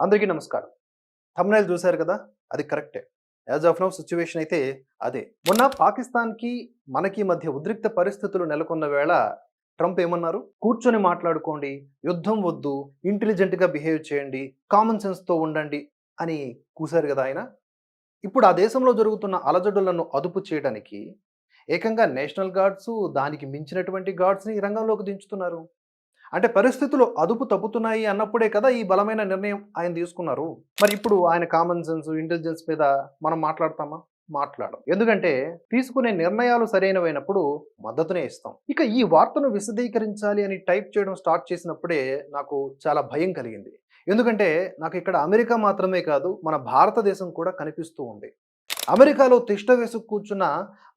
అందరికీ నమస్కారం. తమ్నైల్ చూశారు కదా? అది కరెక్టే. యాజ్ ఆఫ్ నౌ సిచ్యువేషన్ అయితే అదే. మొన్న పాకిస్తాన్కి మనకి మధ్య ఉద్రిక్త పరిస్థితులు నెలకొన్న వేళ ట్రంప్ ఏమన్నారు? కూర్చొని మాట్లాడుకోండి యుద్ధం వద్దు ఇంటెలిజెంట్గా బిహేవ్ చేయండి కామన్ సెన్స్తో ఉండండి అని కూశారు కదా ఆయన. ఇప్పుడు ఆ దేశంలో జరుగుతున్న అలజడులను అదుపు చేయడానికి ఏకంగా నేషనల్ గార్డ్స్ దానికి మించినటువంటి గార్డ్స్ని ఈ రంగంలోకి దించుతున్నారు. అంటే పరిస్థితులు అదుపు తప్పుతున్నాయి అన్నప్పుడే కదా ఈ బలమైన నిర్ణయం ఆయన తీసుకున్నారు. మరి ఇప్పుడు ఆయన కామన్ సెన్స్ ఇంటెలిజెన్స్ మీద మనం మాట్లాడతామా? మాట్లాడం ఎందుకంటే తీసుకునే నిర్ణయాలు సరైనవైనప్పుడు మద్దతునే ఇస్తాం. ఇక ఈ వార్తను విశదీకరించాలి అని టైప్ చేయడం స్టార్ట్ చేసినప్పుడే నాకు చాలా భయం కలిగింది. ఎందుకంటే నాకు ఇక్కడ అమెరికా మాత్రమే కాదు మన భారతదేశం కూడా కనిపిస్తూ ఉంది. అమెరికాలో తిష్ట వేసుకు కూర్చున్న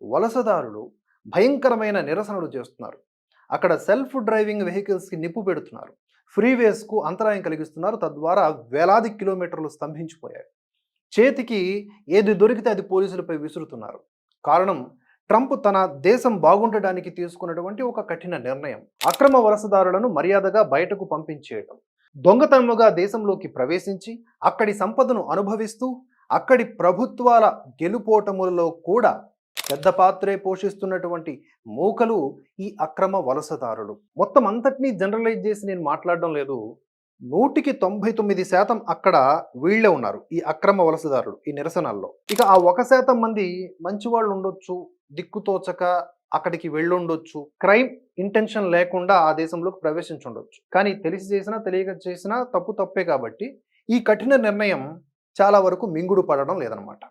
వలసదారులు భయంకరమైన నిరసనలు చేస్తున్నారు. అక్కడ సెల్ఫ్ డ్రైవింగ్ వెహికల్స్కి నిప్పు పెడుతున్నారు. ఫ్రీవేస్కు అంతరాయం కలిగిస్తున్నారు. తద్వారా వేలాది కిలోమీటర్లు స్తంభించిపోయాయి. చేతికి ఏది దొరికితే అది పోలీసులపై విసురుతున్నారు. కారణం ట్రంప్ తన దేశం బాగుండడానికి తీసుకున్నటువంటి ఒక కఠిన నిర్ణయం. అక్రమ వలసదారులను మర్యాదగా బయటకు పంపించేయటం. దొంగతనముగా దేశంలోకి ప్రవేశించి అక్కడి సంపదను అనుభవిస్తూ అక్కడి ప్రభుత్వాల గెలుపోటములలో కూడా పెద్ద పాత్రే పోషిస్తున్నటువంటి మూకలు ఈ అక్రమ వలసదారులు. మొత్తం అంతటినీ జనరలైజ్ చేసి నేను మాట్లాడడం లేదు. నూటికి తొంభై తొమ్మిది శాతం అక్కడ వీళ్ళే ఉన్నారు ఈ అక్రమ వలసదారులు ఈ నిరసనల్లో. ఇక ఆ ఒక శాతం మంది మంచి వాళ్ళు ఉండొచ్చు దిక్కుతోచక అక్కడికి వెళ్ళుండొచ్చు. క్రైమ్ ఇంటెన్షన్ లేకుండా ఆ దేశంలోకి ప్రవేశించుండొచ్చు. కానీ తెలిసి చేసినా తెలియక చేసినా తప్పు తప్పే కాబట్టి ఈ కఠిన నిర్ణయం చాలా వరకు మింగుడు పడడం లేదనమాట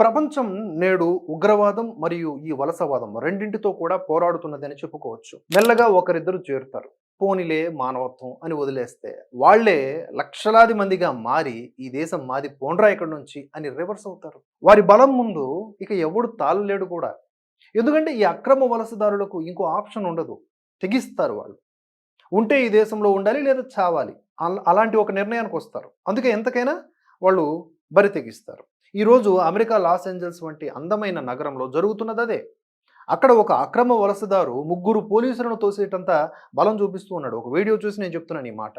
ప్రపంచం నేడు ఉగ్రవాదం మరియు ఈ వలసవాదం రెండింటితో కూడా పోరాడుతున్నదని చెప్పుకోవచ్చు. మెల్లగా ఒకరిద్దరు చేరుతారు. పోనిలే మానవత్వం అని వదిలేస్తే వాళ్ళే లక్షలాది మందిగా మారి ఈ దేశం మాది పోండ్రా ఇక్కడ నుంచి అని రివర్స్ అవుతారు. వారి బలం ముందు ఇక ఎవడు తాళలేడు కూడా. ఎందుకంటే ఈ అక్రమ వలసదారులకు ఇంకో ఆప్షన్ ఉండదు. తెగిస్తారు వాళ్ళు. ఉంటే ఈ దేశంలో ఉండాలి లేదా చావాలి. అలాంటి ఒక నిర్ణయానికి వస్తారు. అందుకే ఎంతకైనా వాళ్ళు బరి తెగిస్తారు. ఈరోజు అమెరికా లాస్ ఏంజల్స్ వంటి అందమైన నగరంలో జరుగుతున్నది అదే. అక్కడ ఒక అక్రమ వలసదారు ముగ్గురు పోలీసులను తోసేటంత బలం చూపిస్తూ ఉన్నాడు. ఒక వీడియో చూసి నేను చెప్తున్నాను ఈ మాట.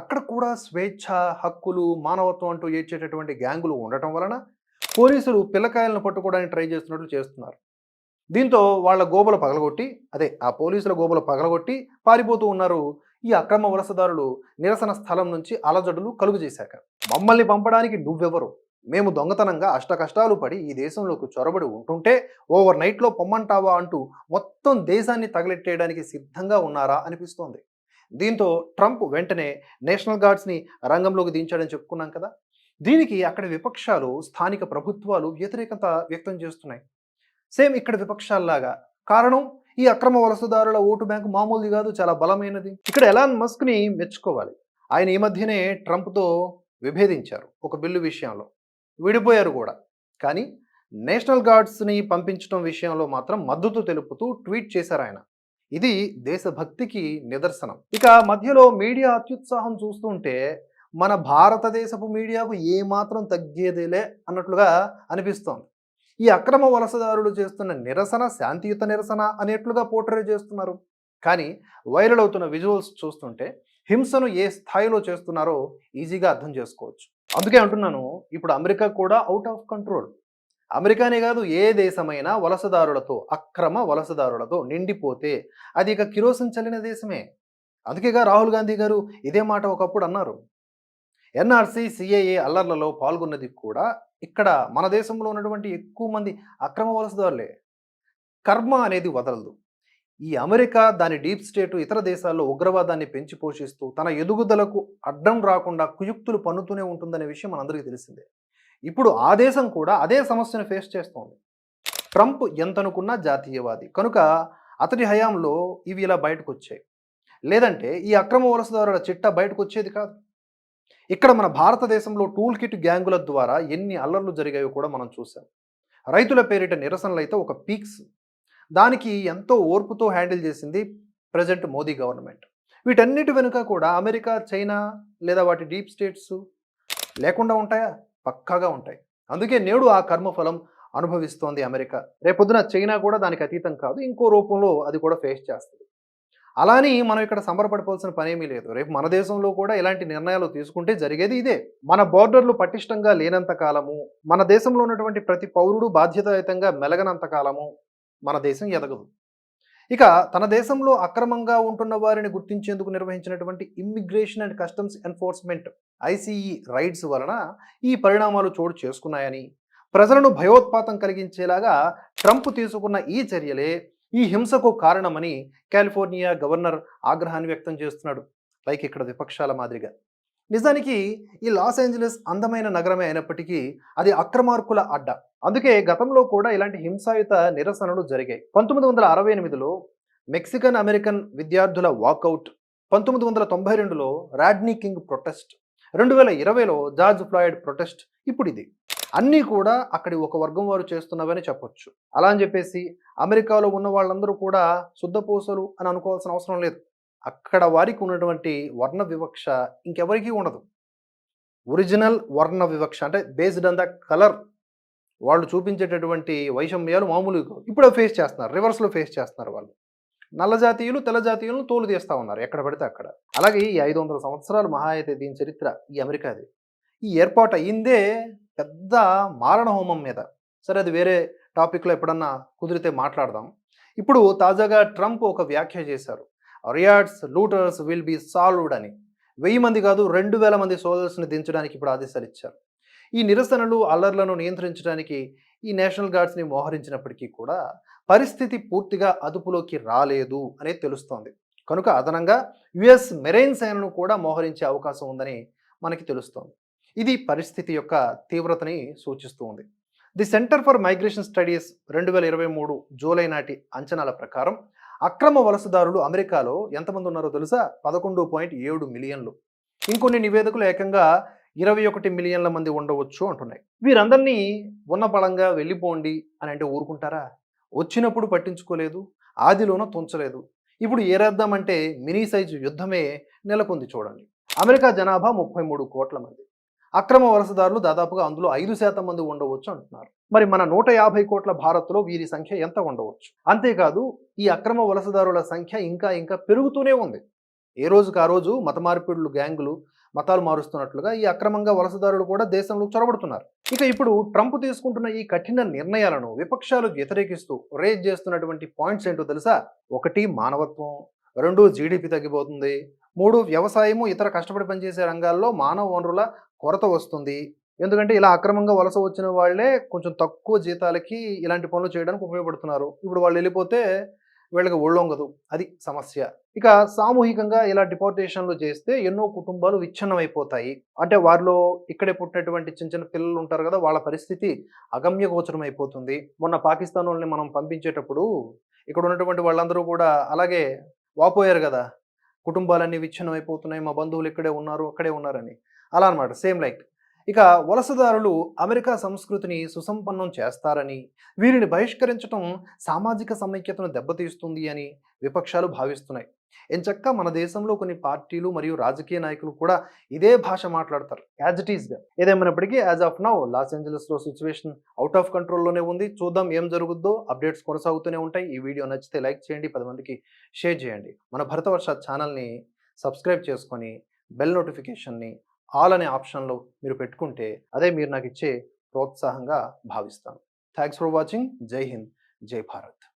అక్కడ కూడా స్వేచ్ఛ హక్కులు మానవత్వం అంటూ ఏడ్చేటటువంటి గ్యాంగులు ఉండటం వలన పోలీసులు పిల్లకాయలను పట్టుకోవడానికి ట్రై చేస్తున్నట్లు చేస్తున్నారు. దీంతో వాళ్ళ గోబలు పగలగొట్టి అదే ఆ పోలీసుల గోబలు పగలగొట్టి పారిపోతూ ఉన్నారు ఈ అక్రమ వలసదారులు నిరసన స్థలం నుంచి అలజడులు కలుగు చేశాక. మమ్మల్ని పంపడానికి నువ్వెవరు? మేము దొంగతనంగా అష్ట కష్టాలు పడి ఈ దేశంలోకి చొరబడి ఉంటుంటే ఓవర్ నైట్లో పొమ్మంటావా అంటూ మొత్తం దేశాన్ని తగలెట్టేయడానికి సిద్ధంగా ఉన్నారా అనిపిస్తోంది. దీంతో ట్రంప్ వెంటనే నేషనల్ గార్డ్స్ని రంగంలోకి దించాడని చెప్పుకున్నాం కదా. దీనికి అక్కడ విపక్షాలు స్థానిక ప్రభుత్వాలు వ్యతిరేకత వ్యక్తం చేస్తున్నాయి. సేమ్ ఇక్కడ విపక్షాల్లాగా. కారణం ఈ అక్రమ వలసదారుల ఓటు బ్యాంకు మామూలుది కాదు చాలా బలమైనది. ఇక్కడ ఎలాన్ మస్క్ని మెచ్చుకోవాలి. ఆయన ఈ మధ్యనే ట్రంప్తో విభేదించారు ఒక బిల్లు విషయంలో. విడిపోయారు కూడా. కానీ నేషనల్ గార్డ్స్ని పంపించడం విషయంలో మాత్రం మద్దతు తెలుపుతూ ట్వీట్ చేశారు ఆయన. ఇది దేశభక్తికి నిదర్శనం. ఇక మధ్యలో మీడియా అత్యుత్సాహం చూస్తుంటే మన భారతదేశపు మీడియాకు ఏమాత్రం తగ్గేదేలే అన్నట్లుగా అనిపిస్తోంది. ఈ అక్రమ వలసదారులు చేస్తున్న నిరసన శాంతియుత నిరసన అనేట్లుగా పోర్ట్రే చేస్తున్నారు. కానీ వైరల్ అవుతున్న విజువల్స్ చూస్తుంటే హింసను ఏ స్థాయిలో చేస్తున్నారో ఈజీగా అర్థం చేసుకోవచ్చు. అందుకే అంటున్నాను ఇప్పుడు అమెరికా కూడా అవుట్ ఆఫ్ కంట్రోల్ అమెరికానే కాదు ఏ దేశమైనా వలసదారులతో అక్రమ వలసదారులతో నిండిపోతే అది ఇక కిరోసిన్ చల్లిన దేశమే. అందుకేగా రాహుల్ గాంధీ గారు ఇదే మాట ఒకప్పుడు అన్నారు. ఎన్ఆర్సీ సిఏఏ అల్లర్లలో పాల్గొన్నది కూడా ఇక్కడ మన దేశంలో ఉన్నటువంటి ఎక్కువ మంది అక్రమ వలసదారులే. కర్మ అనేది వదలదు. ఈ అమెరికా దాని డీప్ స్టేటు ఇతర దేశాల్లో ఉగ్రవాదాన్ని పెంచి పోషిస్తూ తన ఎదుగుదలకు అడ్డం రాకుండా కుయుక్తులు పన్నుతూనే ఉంటుందనే విషయం మనందరికీ తెలిసిందే. ఇప్పుడు ఆ దేశం కూడా అదే సమస్యను ఫేస్ చేస్తోంది. ట్రంప్ ఎంతనుకున్నా జాతీయవాది. కనుక అతడి హయాంలో ఇవి ఇలా బయటకు వచ్చాయి లేదంటే ఈ అక్రమ వలసదారుల చిట్ట బయటకు వచ్చేది కాదు. ఇక్కడ మన భారతదేశంలో టూల్ కిట్ గ్యాంగుల ద్వారా ఎన్ని అల్లర్లు జరిగాయో కూడా మనం చూసాం రైతుల పేరిట నిరసనలు అయితే ఒక పీక్స్ దానికి ఎంతో ఓర్పుతో హ్యాండిల్ చేసింది ప్రజెంట్ మోదీ గవర్నమెంట్. వీటన్నిటి వెనుక కూడా అమెరికా చైనా లేదా వాటి డీప్ స్టేట్స్ లేకుండా ఉంటాయా? పక్కాగా ఉంటాయి. అందుకే నేడు ఆ కర్మఫలం అనుభవిస్తోంది అమెరికా. రేపొద్దున చైనా కూడా దానికి అతీతం కాదు ఇంకో రూపంలో అది కూడా ఫేస్ చేస్తుంది. అలా అని మనం ఇక్కడ సంబరపడిపోవాల్సిన పనేమీ లేదు. రేపు మన దేశంలో కూడా ఇలాంటి నిర్ణయాలు తీసుకుంటే జరిగేది ఇదే. మన బోర్డర్లు పటిష్టంగా లేనంత కాలము మన దేశంలో ఉన్నటువంటి ప్రతి పౌరుడు బాధ్యతాయుతంగా మెలగనంత కాలము మన దేశం ఎదగదు. ఇక తన దేశంలో అక్రమంగా ఉంటున్న వారిని గుర్తించేందుకు నిర్వహించినటువంటి immigration and customs enforcement ICE raids వలన ఈ పరిణామాలు చోటు చేసుకున్నాయని ప్రజలను భయోత్పాతం కలిగించేలాగా ట్రంప్ తీసుకున్న ఈ చర్యలే ఈ హింసకు కారణమని కాలిఫోర్నియా గవర్నర్ ఆగ్రహాన్ని వ్యక్తం చేస్తున్నాడు. లైక్ ఇక్కడ విపక్షాల మాదిరిగా. నిజానికి ఈ లాస్ ఏంజలస్ అందమైన నగరమే అయినప్పటికీ అది అక్రమార్కుల అడ్డ. అందుకే గతంలో కూడా ఇలాంటి హింసాయుత నిరసనలు జరిగాయి. పంతొమ్మిది వందల అరవై ఎనిమిదిలో మెక్సికన్ అమెరికన్ విద్యార్థుల వాకౌట్ పంతొమ్మిది వందల తొంభై రెండులో రాడ్నీ కింగ్ ప్రొటెస్ట్ రెండు వేల ఇరవైలో జార్జ్ ఫ్లాయిడ్ ప్రొటెస్ట్ ఇప్పుడు ఇది. అన్నీ కూడా అక్కడి ఒక వర్గం వారు చేస్తున్నవని చెప్పొచ్చు. అలా అని చెప్పేసి అమెరికాలో ఉన్న వాళ్ళందరూ కూడా శుద్ధపూసలు అని అనుకోవాల్సిన అవసరం లేదు. అక్కడ వారికి ఉన్నటువంటి వర్ణ వివక్ష ఇంకెవరికీ ఉండదు. ఒరిజినల్ వర్ణ వివక్ష అంటే బేస్డ్ ఆన్ ద కలర్ వాళ్ళు చూపించేటటువంటి వైషమ్యాలు మామూలుగా కావు. ఇప్పుడు ఫేస్ చేస్తున్నారు రివర్స్లో ఫేస్ చేస్తున్నారు వాళ్ళు. నల్ల జాతీయులు తెల్ల జాతీయులను తోలు తీస్తా ఉన్నారు ఎక్కడ పడితే అక్కడ. అలాగే ఈ ఐదు వందల సంవత్సరాలు మహా అయితే దీని చరిత్ర ఈ అమెరికాది. ఈ ఏర్పాటు అయ్యిందే పెద్ద మారణ హోమం మీద. సరే అది వేరే టాపిక్లో ఎప్పుడన్నా కుదిరితే మాట్లాడదాం. ఇప్పుడు తాజాగా ట్రంప్ ఒక వ్యాఖ్య చేశారు. Riots looters will be solved అని. వెయ్యి మంది కాదు రెండు వేల మంది సోల్జర్స్ని దించడానికి ఇప్పుడు ఆదేశాలు ఇచ్చారు. ఈ నిరసనలు అల్లర్లను నియంత్రించడానికి ఈ నేషనల్ గార్డ్స్ని మోహరించినప్పటికీ కూడా పరిస్థితి పూర్తిగా అదుపులోకి రాలేదు అనేది తెలుస్తోంది. కనుక అదనంగా యుఎస్ మెరైన్ సేనను కూడా మోహరించే అవకాశం ఉందని మనకి తెలుస్తోంది. ఇది పరిస్థితి యొక్క తీవ్రతని సూచిస్తూ ఉంది. The centre for migration studies రెండు వేల ఇరవై మూడు జూలై నాటి అంచనాల ప్రకారం అక్రమ వలసదారులు అమెరికాలో ఎంతమంది ఉన్నారో తెలుసా? పదకొండు పాయింట్ ఏడు మిలియన్లు. ఇంకొన్ని నివేదికలు ఏకంగా ఇరవై ఒకటి మిలియన్ల మంది ఉండవచ్చు అంటున్నాయి. వీరందరినీ ఉన్న బలంగా వెళ్ళిపోండి అని అంటే ఊరుకుంటారా? వచ్చినప్పుడు పట్టించుకోలేదు ఆదిలోనూ తుంచలేదు. ఇప్పుడు ఏరేద్దామంటే మినీ సైజు యుద్ధమే నెలకొంది చూడండి. అమెరికా జనాభా ముప్పై మూడు కోట్ల మంది. అక్రమ వలసదారులు దాదాపుగా అందులో ఐదు శాతం మంది ఉండవచ్చు అంటున్నారు. మరి మన నూట యాభై కోట్ల భారత్లో వీరి సంఖ్య ఎంత ఉండవచ్చు? అంతేకాదు ఈ అక్రమ వలసదారుల సంఖ్య ఇంకా ఇంకా పెరుగుతూనే ఉంది. ఏ రోజుకు ఆ రోజు మత మార్పిడులు గ్యాంగులు మతాలు మారుస్తున్నట్లుగా ఈ అక్రమంగా వలసదారులు కూడా దేశంలో చొరబడుతున్నారు. ఇక ఇప్పుడు ట్రంప్ తీసుకుంటున్న ఈ కఠిన నిర్ణయాలను విపక్షాలు వ్యతిరేకిస్తూ రేజ్ చేస్తున్నటువంటి పాయింట్స్ ఏంటో తెలుసా? ఒకటి మానవత్వం రెండు జీడిపి తగ్గిపోతుంది మూడు వ్యవసాయము ఇతర కష్టపడి పనిచేసే రంగాల్లో మానవ వనరుల కొరత వస్తుంది. ఎందుకంటే ఇలా అక్రమంగా వలస వచ్చిన వాళ్ళే కొంచెం తక్కువ జీతాలకి ఇలాంటి పనులు చేయడానికి ఉపయోగపడుతున్నారు. ఇప్పుడు వాళ్ళు వెళ్ళిపోతే వీళ్ళకి ఒళ్ళొంగదు అది సమస్య. ఇక సామూహికంగా ఇలా డిపోర్టేషన్లు చేస్తే ఎన్నో కుటుంబాలు విచ్ఛిన్నమైపోతాయి. అంటే వారిలో ఇక్కడే పుట్టినటువంటి చిన్న చిన్న పిల్లలు ఉంటారు కదా వాళ్ళ పరిస్థితి అగమ్యగోచరం అయిపోతుంది మొన్న పాకిస్తాన్ వాళ్ళని మనం పంపించేటప్పుడు ఇక్కడ ఉన్నటువంటి వాళ్ళందరూ కూడా అలాగే వాపోయారు కదా కుటుంబాలన్నీ విచ్ఛిన్నం అయిపోతున్నాయి మా బంధువులు ఇక్కడే ఉన్నారు అక్కడే ఉన్నారని. అలా అనమాట సేమ్ లైక్. ఇక వలసదారులు అమెరికా సంస్కృతిని సుసంపన్నం చేస్తారని వీరిని బహిష్కరించడం సామాజిక సమైక్యతను దెబ్బతీస్తుంది అని విపక్షాలు భావిస్తున్నాయి. ఎంచక్క మన దేశంలో కొన్ని పార్టీలు మరియు రాజకీయ నాయకులు కూడా ఇదే భాష మాట్లాడతారు. యాజ్ ఇట్ ఈస్గా ఏదేమైనప్పటికీ యాజ్ ఆఫ్ నౌ లాస్ ఏంజలస్లో సిచ్యువేషన్ అవుట్ ఆఫ్ కంట్రోల్లోనే ఉంది. చూద్దాం ఏం జరుగుద్దో అప్డేట్స్ కొనసాగుతూనే ఉంటాయి. ఈ వీడియో నచ్చితే లైక్ చేయండి పది మందికి షేర్ చేయండి. మన భరతవర్ష ఛానల్ని సబ్స్క్రైబ్ చేసుకొని బెల్ నోటిఫికేషన్ని ఆల్ అనే ఆప్షన్లో మీరు పెట్టుకుంటే అదే మీరు నాకు ఇచ్చే ప్రోత్సాహంగా భావిస్తాను. Thanks for watching. Jai Hind. Jai Bharat.